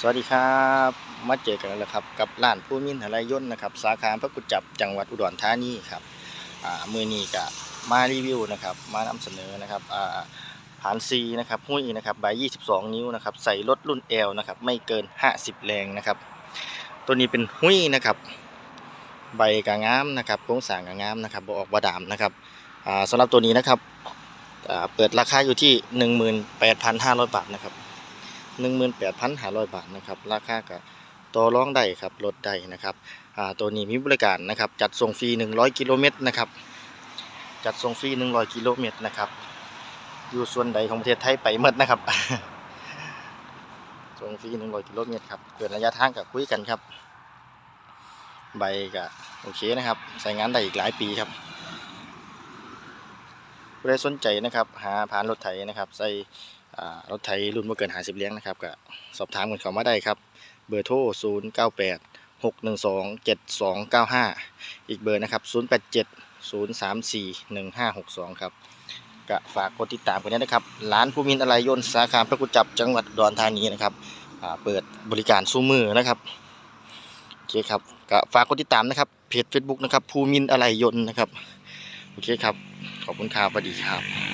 สวัสดีครับมาเจอกันแล้วครับกับร้านผู้มินหาไรยน์นะครับสาขาพระกุจับจังหวัดอุดรธานีครับมือนี้ก็มารีวิวนะครับมานำเสนอนะครับผ่านซีนะครับหุ้ยนะครับใบ22 นิ้วนะครับใส่รถรุ่น L นะครับไม่เกิน 50 แรงนะครับ ตัวนี้เป็นหุ้ยนะครับใบกางามนะครับโครงสร้างกางามนะครับบออกบาดามนะครับอ่าสำหรับตัวนี้นะครับเปิดราคาอยู่ที่ 18,500 บาทนะครับ 18,500 บาทนะครับ ราคาก็ต่อรองได้ครับลดได้นะครับตัวนี้มีบริการนะครับ จัดส่งฟรี 100 กิโลเมตรนะครับ จัดส่งฟรี 100 กิโลเมตรนะครับ อยู่ส่วนใดของประเทศไทยไปหมดนะครับ ส่งฟรี 100 กิโลเมตรครับเกินระยะทางกับคุยกันครับ ใบก็โอเคนะครับ ใช้งานได้อีกหลายปีครับผู้ใดสนใจนะครับ หาผ่านรถไถนะครับ ใส่ รถไถรุ่นบ่เกิน50เลี้ยงนะครับก็สอบถามกันเขามาได้ครับ เบอร์โทร 098 612 7295 อีกเบอร์นะครับ 087 034 1562 ครับก็ฝากกดติดตามกันด้วยนะครับ ร้านภูมินอะไรยนต์สาขาพระกุจับจังหวัดดอุดรธานีนะครับเปิดบริการสู้มือนะครับโอเคครับก็ฝากกดติดตามนะครับเพจ Facebook นะครับภูมินอะไรยนต์นะครับโอเคครับขอบคุณครับสวัสดีครับ